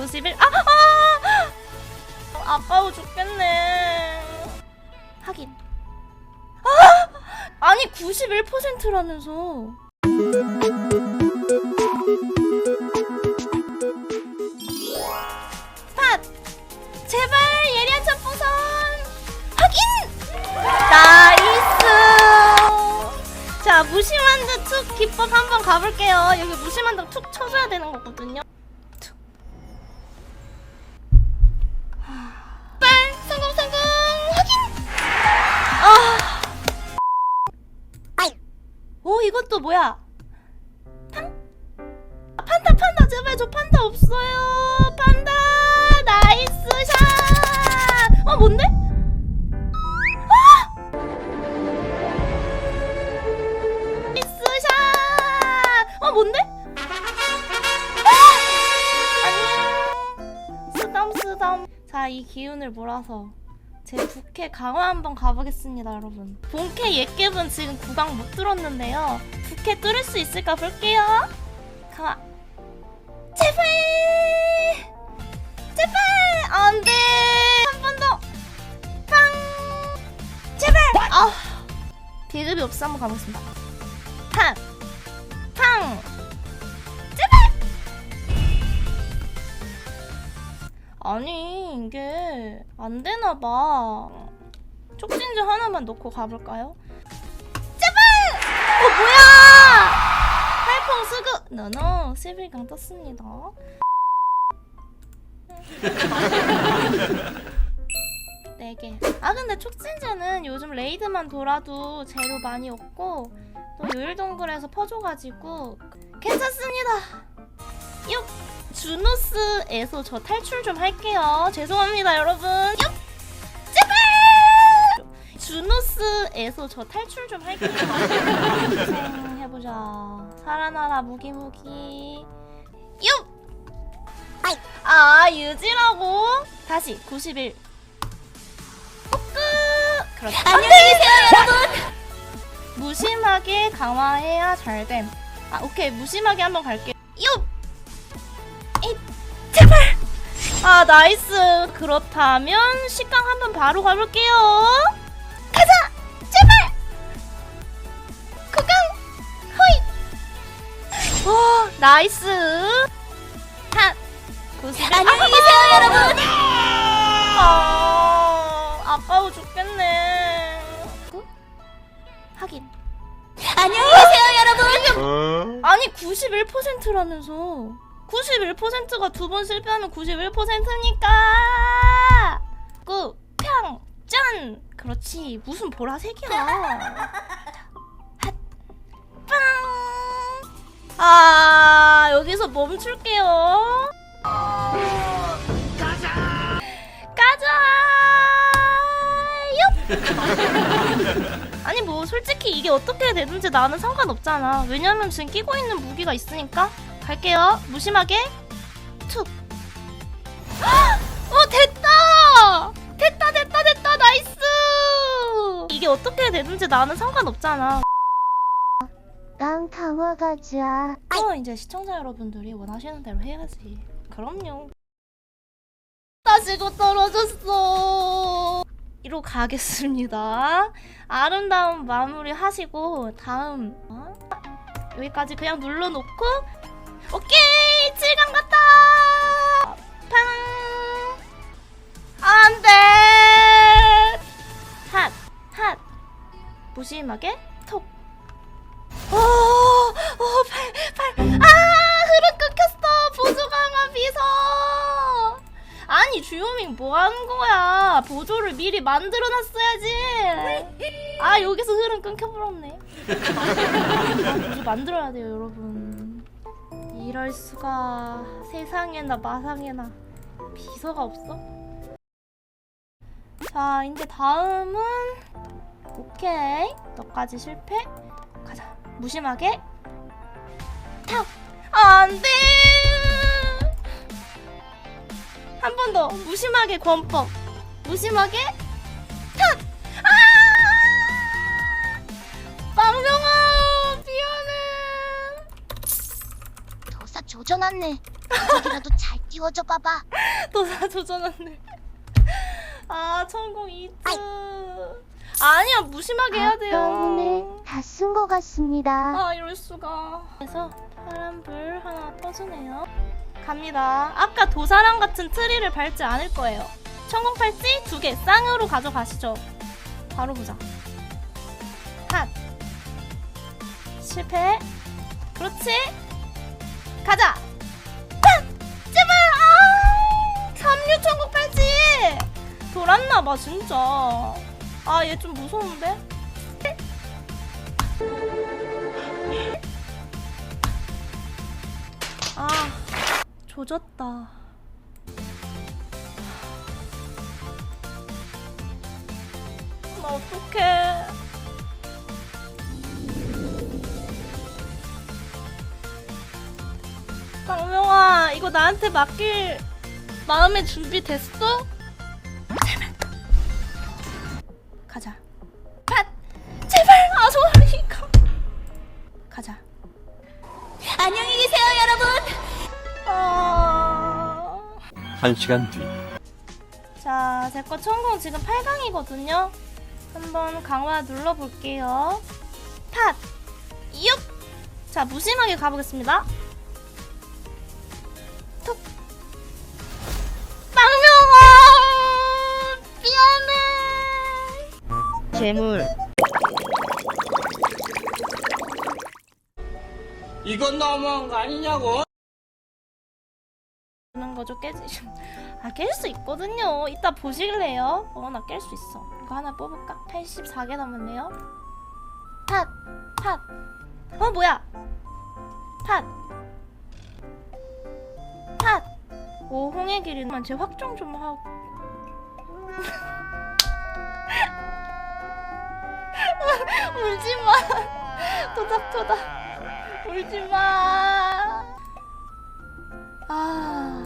91. 아! 아! 아까워 죽겠네. 하긴. 아! 아니 91%라면서. 스탑! 제발 예리한 첫부선 확인! 나이스! 자 무심한드 툭 기법 한번 가볼게요. 여기 무심한드 툭 쳐줘야 되는 거거든요. 뭐야? 판? 아, 판다 판다 제발 저 판다 없어요. 판다 나이스 샷. 어 뭔데? 아! 나이스 샷. 어 뭔데? 아! 안녕. 쓰담 쓰담. 자이 기운을 몰아서 제 부캐 강화 한번 가보겠습니다, 여러분. 본캐 옛갭은 지금 구강 못 뚫었는데요. 부캐 뚫을 수 있을까 볼게요. 강화. 제발! 제발! 안 돼! 한 번 더! 빵! 제발! 아! 비급이 없어 한번 가보겠습니다. 팡! 팡! 제발! 아니, 이게 안 되나봐. 촉진제 하나만 넣고 가볼까요? 너너 11강 떴습니다. 네 개. 아 근데 촉진제는 요즘 레이드만 돌아도 재료 많이 없고 또 요일동굴에서 퍼줘가지고 괜찮습니다. 요 주노스에서 저 탈출 좀 할게요. 죄송합니다 여러분. 요 제발. 주노스에서 저 탈출 좀 할게요. 해보자. 살아나라 무기 무기. 요. 아 유지라고. 다시 91. 포크. 그렇지. 안녕히 계세요 여러분. 무심하게 강화해야 잘 됨. 아 오케이 무심하게 한번 갈게요. 요. 이 제발. 아 나이스. 그렇다면 식강 한번 바로 가볼게요. 가자. 오 나이스. 한. 구십. 안녕히 계세요 여러분. 아 아까워 죽겠네. 그? 하긴. 안녕히 계세요 여러분. 아니 91%라면서 91%가 두 번 실패하면 91%니까 꾸평 짠 그렇지 무슨 보라색이야 아 여기서 멈출게요. 가자! 요 아니 뭐 솔직히 이게 어떻게 되든지 나는 상관없잖아. 왜냐면 지금 끼고 있는 무기가 있으니까. 갈게요. 무심하게. 툭! 어, 됐다! 됐다, 됐다, 됐다, 나이스! 이게 어떻게 되든지 나는 상관없잖아. 난 강화 가자. 또 이제 시청자 여러분들이 원하시는 대로 해야지. 그럼요. 따지고 떨어졌어. 이로 가겠습니다. 아름다운 마무리 하시고 다음 어? 여기까지 그냥 눌러놓고 오케이 7강 갔다. 팡 안돼 핫 핫 무심하게 톡 오, 오, 팔, 팔. 아, 흐름 끊겼어. 보조 강화 비서. 아니, 주요밍 뭐 하는 거야? 보조를 미리 만들어 놨어야지. 아, 여기서 흐름 끊겨버렸네. 아, 보조 만들어야 돼요, 여러분. 이럴 수가. 세상에나 마상에나 비서가 없어? 자, 이제 다음은 오케이. 너까지 실패. 무심하게 탁! 안 돼! 한 번 더. 무심하게 권법. 무심하게 탁! 아! 빵명아, 미안해. 도사 조져놨네. 저기라도 잘 띄워줘 봐봐. 도사 조전한데. 아 천공 2트. 아니야 무심하게 해야 돼요. 오늘 다쓴 것 같습니다. 아 이럴 수가. 그래서 파란 불 하나 떠주네요. 갑니다. 아까 도사랑 같은 트리를 밟지 않을 거예요. 천공 팔찌 두 개 쌍으로 가져가시죠. 바로 보자. 핫. 실패. 그렇지. 가자. 핫. 제발. 아. 삼류 천공 팔찌. 돌았나 봐 진짜. 아 얘 좀 무서운데. 아, 조졌다. 나 어떡해. 강명아, 이거 나한테 맡길 마음의 준비 됐어? 가자. pat! 제발! 아, 소리가. 가자. 안녕히 계세요, 여러분! 어... 한 시간 뒤 자, 제거 천공 지금 8강이거든요. 한번 강화 눌러볼게요. 팟! 육! 자, 무심하게 가보겠습니다. 재물 이건 너무한 거 아니냐고? 하는 거죠 깨지 아깰 수 있거든요 이따 보실래요? 어 나 깰 수 있어 이거 하나 뽑을까? 84개 남았네요 팟! 팟! 어 뭐야 팟! 팟! 오 홍의 길이만 제 확정 좀 하고 울지마. 토닥토닥. 울지 마. 아